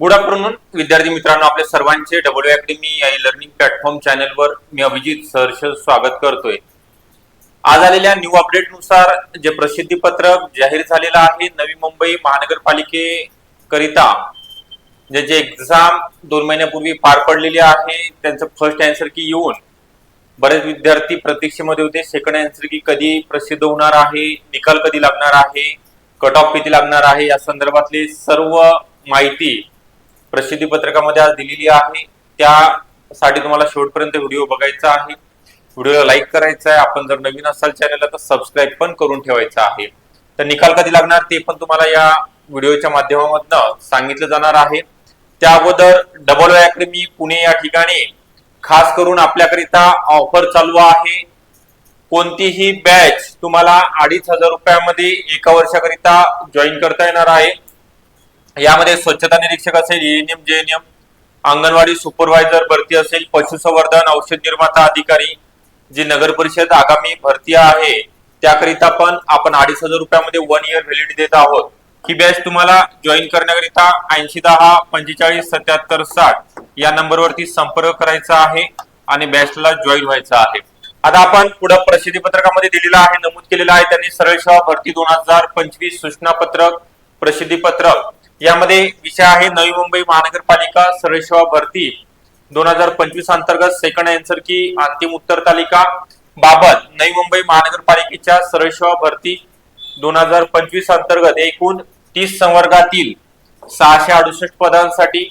Good afternoon विद्यार्थी मित्रांनो. आपल्या सर्वांचे डब्ल्यू अकॅडमी या लर्निंग प्लॅटफॉर्म चॅनलवर मी अभिजित सहर्ष स्वागत करतोय. आज आलेल्या न्यू अपडेटनुसार जे प्रसिद्धी पत्रक जाहीर झालेलं आहे नवी मुंबई महानगरपालिकेकरिता जे जे एक्झाम दोन महिन्यापूर्वी पार पडलेली आहे. त्यांचं फर्स्ट अँसर की येऊन बरेच विद्यार्थी प्रतीक्षेमध्ये होते. सेकंड अँसर की कधी प्रसिद्ध होणार आहे निकाल कधी लागणार आहे कट ऑफ किती लागणार आहे या संदर्भातली सर्व माहिती प्रसिद्धी पत्रकामध्ये आज दिलेली आहे. त्यासाठी तुम्हाला शेवटपर्यंत व्हिडिओ बघायचा आहे. व्हिडिओला लाईक करायचा आहे. आपण जर नवीन असाल चॅनलला तर सबस्क्राईब पण करून ठेवायचं आहे. तर निकाल कधी लागणार ते पण तुम्हाला या व्हिडिओच्या माध्यमामधनं सांगितलं जाणार आहे. त्या अगोदर डबल अकॅडमी पुणे या ठिकाणी खास करून आपल्याकरिता ऑफर चालू आहे. कोणतीही बॅच तुम्हाला अडीच हजार रुपयामध्ये एका वर्षाकरिता जॉईन करता येणार आहे. यामध्ये स्वच्छता निरीक्षक असेल एएनएम जेएनएम अंगणवाडी सुपरवायझर भरती असेल पशुसंवर्धन औषध निर्माता अधिकारी जी नगर परिषद आगामी भरती आहे त्याकरिता पण आपण अडीच हजार रुपयामध्ये वन इयर व्हॅलिडिटी देत आहोत. ही बॅच तुम्हाला जॉईन करण्याकरिता ऐंशी दहा पंचेचाळीस सत्याहत्तर साठ या नंबरवरती संपर्क करायचा आहे आणि बॅचला जॉईन व्हायचं आहे. आता आपण पुढे प्रसिद्धी पत्रकामध्ये दिलेलं आहे नमूद केलेलं आहे त्यांनी सरळ सेवा भरती दोन हजार पंचवीस सूचना पत्रक प्रसिद्धी पत्रक. यामध्ये विषय आहे नवी मुंबई महानगरपालिका सरळ भरती. दोन हजार पंचवीस अंतर्गत सेकंड अँसर की अंतिम उत्तर तालिका बाबत नवी मुंबई महानगरपालिकेच्या सरळ भरती दोन हजार पंचवीस अंतर्गत एकूण तीस संवर्गातील सहाशे अडुसष्ट पदांसाठी.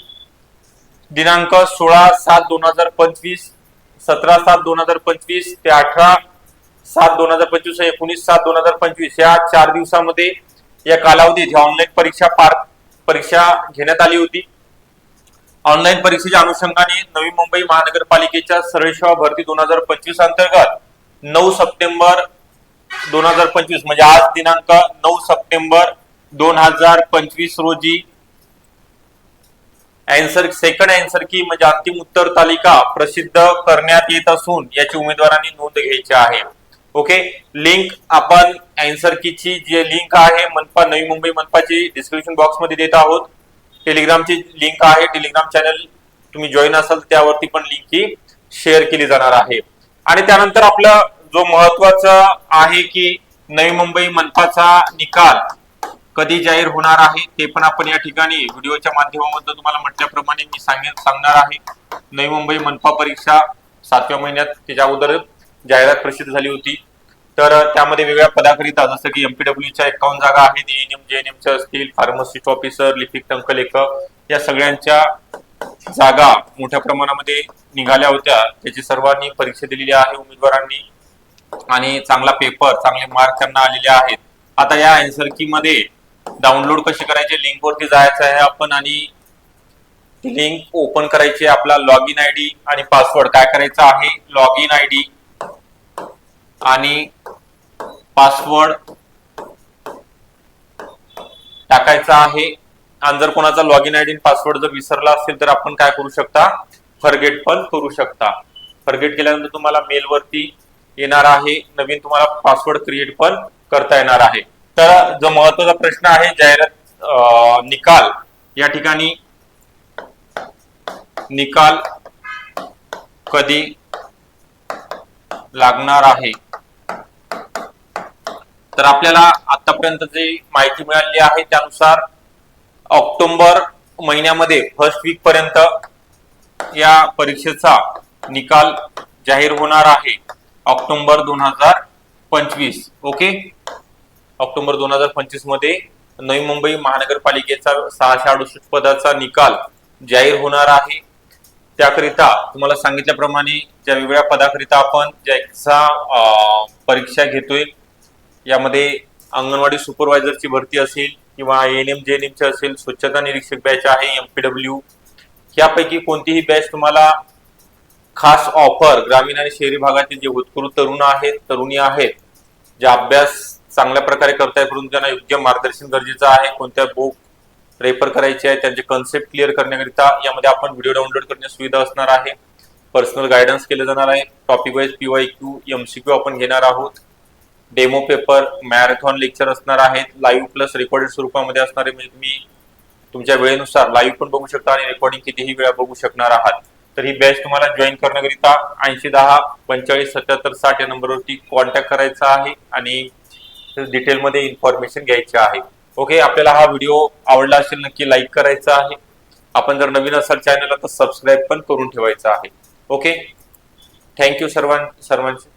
दिनांक सोळा सात दोन हजार पंचवीस सतरा सात दोन हजार पंचवीस ते अठरा सात दोन हजार पंचवीस एकोणीस सात दोन हजार पंचवीस या चार दिवसामध्ये या कालावधीत ऑनलाईन परीक्षा पार परीक्षा घेण्यात आली होती. ऑनलाईन परीक्षेच्या अनुषंगाने नवी मुंबई महानगरपालिकेच्या सरळ सेवा भरती दोन हजार पंचवीस अंतर्गत नऊ सप्टेंबर दोन हजार पंचवीस म्हणजे आज दिनांक नऊ सप्टेंबर दोन हजार पंचवीस रोजी. अँसर सेकंड अँसर की म्हणजे अंतिम उत्तर तालिका प्रसिद्ध करण्यात येत असून याची उमेदवारांनी नोंद घ्यायची आहे. ओके लिंक आपण अँसर कीची जी लिंक आहे मनपा नवी मुंबई मनपाची डिस्क्रिप्शन बॉक्समध्ये देत आहोत. टेलिग्रामची लिंक आहे. टेलिग्राम चॅनल तुम्ही जॉईन असाल त्यावरती पण लिंक ही शेअर केली जाणार आहे. आणि त्यानंतर आपलं जो महत्वाचं आहे की नवी मुंबई मनपाचा निकाल कधी जाहीर होणार आहे ते पण आपण या ठिकाणी व्हिडिओच्या माध्यमामधून तुम्हाला म्हटल्याप्रमाणे मी सांगेन सांगणार आहे. नवी मुंबई मनपा परीक्षा सातव्या महिन्यात त्याच्या अगोदर जाहिरात प्रसिद्ध झाली होती. तर त्यामध्ये वेगळ्या पदाकरिता जसं की एमपीडब्ल्यूच्या एकावन्न जागा आहेत एएनएम जेएनएमच्या असतील फार्मसिस्ट ऑफिसर लिपिक टंकलेखक या सगळ्यांच्या जागा मोठ्या प्रमाणामध्ये निघाल्या होत्या. त्याची सर्वांनी परीक्षा दिलेली आहे उमेदवारांनी. आणि चांगला पेपर चांगले मार्क त्यांना आलेले आहेत. आता या अँसर की मध्ये डाउनलोड कशी करायची लिंक वरती जायचं आहे आपण आणि लिंक ओपन करायची आहे. आपला लॉग इन आय डी आणि पासवर्ड काय करायचं आहे? लॉग इन आय डी आणि पासवर्ड टाकायचा आहे. आणि जर कोणाचा log in I D password जर विसरला असेल तर आपण काय करू शकता? फरगेट पण करू शकता. फरगेट केल्यानंतर तुम्हाला मेलवरती येणार आहे. नवीन तुम्हाला पासवर्ड क्रिएट पण करता येणार आहे. तर जो महत्त्वाचा प्रश्न आहे जाहिरात निकाल या ठिकाणी निकाल कधी लागणार आहे? तर आपल्याला आतापर्यंत जी माहिती मिळाली आहे त्यानुसार ऑक्टोबर महिन्यामध्ये फर्स्ट वीक पर्यंत या परीक्षेचा निकाल जाहीर होणार आहे. ऑक्टोबर दोन हजार पंचवीस ओके? ऑक्टोबर दोन हजार पंचवीसमध्ये नवी मुंबई महानगरपालिकेचा सहाशे अडुसष्ट पदाचा निकाल जाहीर होणार आहे. त्याकरिता तुम्हाला सांगितल्याप्रमाणे ज्या वेगवेगळ्या पदाकरिता आपण ज्या एक्झाम परीक्षा घेतोय यामध्ये अंगणवाडी सुपरवायझरची भरती असेल किंवा एन एम जे एन एमची असेल स्वच्छता निरीक्षक बॅच आहे एमपीडब्ल्यू यापैकी कोणतीही बॅच तुम्हाला खास ऑफर ग्रामीण आणि शहरी भागातील जे उत्कृष्ट तरुण आहेत तरुणी आहेत जे अभ्यास चांगल्या प्रकारे करताय परंतु त्यांना योग्य मार्गदर्शन गरजेचं आहे कोणत्या बुक रेफर करायचे आहे त्यांचे कन्सेप्ट क्लिअर करण्याकरिता यामध्ये आपण व्हिडिओ डाउनलोड करण्याची सुविधा असणार आहे. पर्सनल गायडन्स केलं जाणार आहे. Topic wise P Y Q MCQ आपण घेणार आहोत. डेमो पेपर मॅरेथॉन लेक्चर असणार आहेत. लाईव्ह प्लस रेकॉर्डेड स्वरूपामध्ये असणारे म्हणजे तुम्ही तुमच्या वेळेनुसार लाईव्ह पण बघू शकता आणि रेकॉर्डिंग कितीही वेळा बघू शकणार आहात. तर ही बॅच तुम्हाला जॉईन करण्याकरिता ऐंशी दहा पंचेचाळीस सत्याहत्तर साठ या नंबरवरती कॉन्टॅक्ट करायचा आहे आणि डिटेलमध्ये इन्फॉर्मेशन घ्यायची आहे. ओके आपल्याला हा व्हिडिओ आवडला असेल नक्की लाईक करायचा आहे. आपण जर नवीन असाल चॅनलला तर सबस्क्राईब पण करून ठेवायचं आहे. ओके थँक्यू सर्वां सर्वांचे.